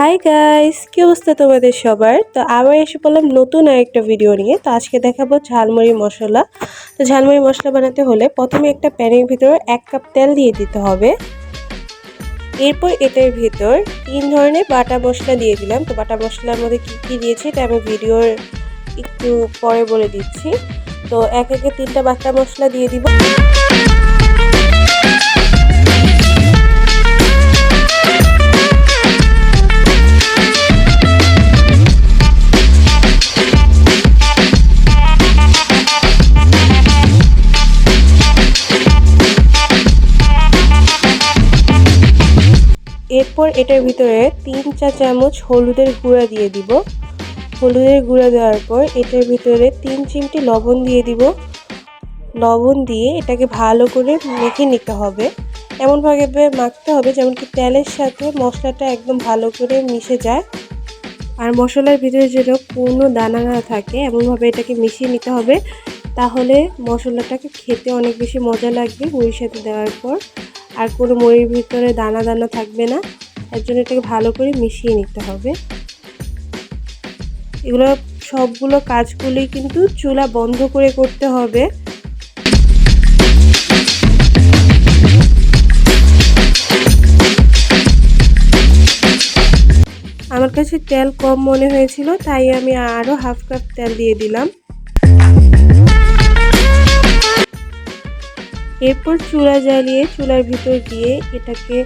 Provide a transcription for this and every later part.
Hi guys কি অবস্থা তোমাদের সবার? তো আবার এসে পড়লাম নতুন আরেকটা ভিডিও নিয়ে। তো আজকে দেখাবো ঝালমুড়ি মশলা। তো ঝালমুড়ি মশলা বানাতে হলে প্রথমে একটা প্যানের ভিতরে এক কাপ তেল দিয়ে দিতে হবে। এরপর এটার ভিতর তিন ধরনের বাটা মশলা দিয়ে দিলাম। তো বাটা মশলার মধ্যে কী কী দিয়েছি এটা আমি ভিডিওর একটু পরে বলে দিচ্ছি। তো এক একে তিনটা বাটা মশলা দিয়ে দিব। এরপর এটার ভিতরে তিন চা চামচ হলুদের গুঁড়া দিয়ে দিব। হলুদের গুঁড়া দেওয়ার পর এটার ভিতরে তিন চিমটি লবণ দিয়ে দিব। লবণ দিয়ে এটাকে ভালো করে মেখে নিতে হবে। এমনভাবে মাখতে হবে যেমন কি তেলের সাথে মশলাটা একদম ভালো করে মিশে যায়। আর মশলার ভিতরে যেন কোনো দানা না থাকে এমনভাবে এটাকে মিশিয়ে নিতে হবে। তাহলে মশলাটাকে খেতে অনেক বেশি মজা লাগবে মুড়ির সাথে দেওয়ার পর। আর কোনো মুড়ির ভিতরে দানা দানা থাকবে না। তার জন্য এটাকে ভালো করে মিশিয়ে নিতে হবে। এগুলো সবগুলো কাজগুলি কিন্তু চুলা বন্ধ করে করতে হবে। আমার কাছে তেল কম মনে হয়েছিল, তাই আমি আরও হাফ কাপ তেল দিয়ে দিলাম। এরপর চুলা জ্বালিয়ে, চুলার ভিতর দিয়ে এটাকে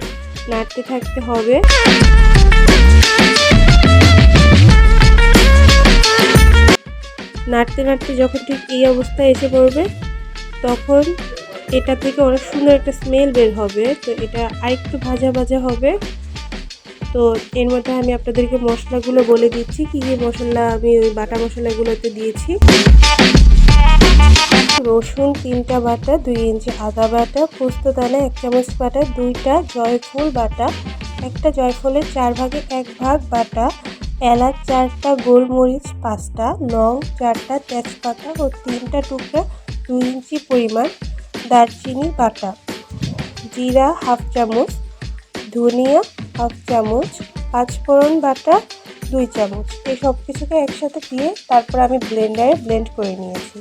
নাড়তে থাকতে হবে। নাড়তে নাড়তে যখন ঠিক এই অবস্থায় এসে পড়বে, তখন এটা থেকে অনেক সুন্দর একটা স্মেল বের হবে। তো এটা আরেকটু ভাজা ভাজা হবে। তো এর মধ্যে আমি আপনাদেরকে মশলাগুলো বলে দিচ্ছি। কী কী মশলা আমি ওই বাটা মশলাগুলোতে দিয়েছি। রসুন তিনটা বাটা, দুই ইঞ্চি আদা বাটা পোস্তদানা এক চামচ বাটা, দুইটা জয়ফুল বাটা, একটা জয়ফলের চার ভাগে এক ভাগ বাটা, এলাচ চারটা, গোলমরিচ পাঁচটা, লং চারটা, তেজপাতা ও তিনটা টুকরা দুই ইঞ্চি পরিমাণ দারচিনি বাটা, জিরা হাফ চামচ, ধনিয়া হাফ চামচ, পাঁচফোড়ন বাটা দুই চামচ। এই সব কিছুকে একসাথে দিয়ে তারপর আমি ব্লেন্ডারে ব্লেন্ড করে নিয়েছি।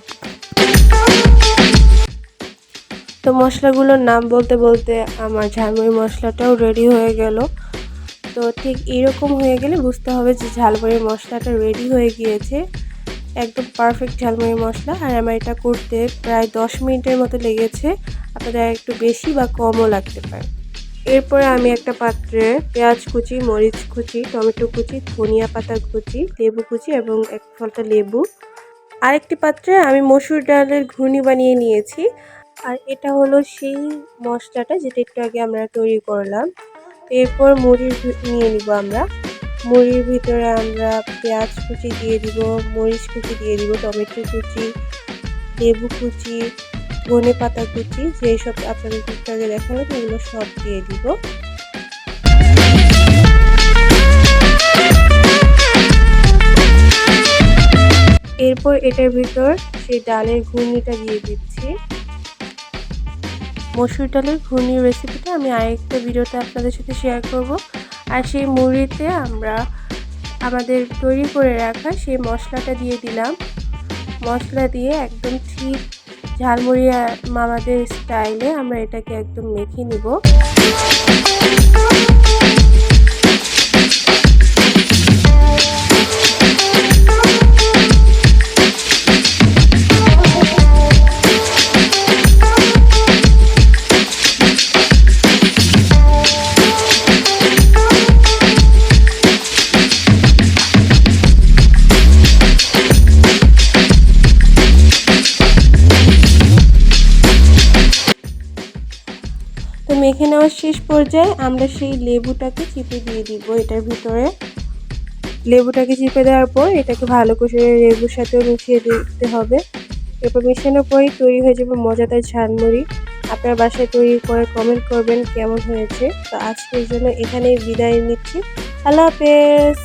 তো মশলাগুলোর নাম বলতে বলতে আমার ঝালমুড়ি মশলাটাও রেডি হয়ে গেল। তো ঠিক এরকম হয়ে গেলে বুঝতে হবে যে ঝালমুড়ির মশলাটা রেডি হয়ে গিয়েছে। একদম পারফেক্ট ঝালমুড়ি মশলা। আর আমার এটা করতে প্রায় দশ মিনিটের মতো লেগেছে। আপনাদের একটু বেশি বা কমও লাগতে পারে। এরপরে আমি একটা পাত্রে পেঁয়াজ কুচি, মরিচ কুচি, টমেটো কুচি, ধনিয়া পাতা কুচি, লেবু কুচি এবং এক ফলটা লেবু। আরেকটি পাত্রে আমি মসুর ডালের ঘূর্ণি বানিয়ে নিয়েছি। আর এটা হলো সেই মশলাটা যেটা একটু আগে আমরা তৈরি করলাম। এরপর মুড়ির নিয়ে নিব আমরা। মুড়ির ভিতরে আমরা পেঁয়াজ কুচি দিয়ে দিব, মরিচ কুচি দিয়ে দিব, টমেটো কুচি, লেবু কুচি, ধনে পাতা কুচি যেসব আপনাদের একটু আগে দেখালাম, এগুলো সব দিয়ে দিব। এরপর এটার ভিতর সেই ডালের ঘূর্ণিটা দিয়ে দিচ্ছি। মসুর ডালের ঘূর্ণির রেসিপিটা আমি আরেকটা ভিডিওতে আপনাদের সাথে শেয়ার করব। আর সেই মুড়িতে আমরা আমাদের তৈরি করে রাখা সেই মশলাটা দিয়ে দিলাম। মশলা দিয়ে একদম ঠিক ঝালমুড়ি মামাদের স্টাইলে আমরা এটাকে একদম মেখে নিব। মেখে নেওয়ার শেষ পর্যায়ে আমরা সেই লেবুটাকে চিপে দিয়ে দিব এটার ভিতরে। লেবুটাকে চিপে দেওয়ার পর এটাকে ভালো করে লেবুর সাথেও মিশিয়ে দিতে হবে। এরপর মেশানোর পরেই তৈরি হয়ে যাবে মজাদার ঝালমুড়ি। আপনার বাসায় তৈরি করে কমেন্ট করবেন কেমন হয়েছে। তো আজকের জন্য এখানেই বিদায় নিচ্ছি। আল্লাহ হাফেজ।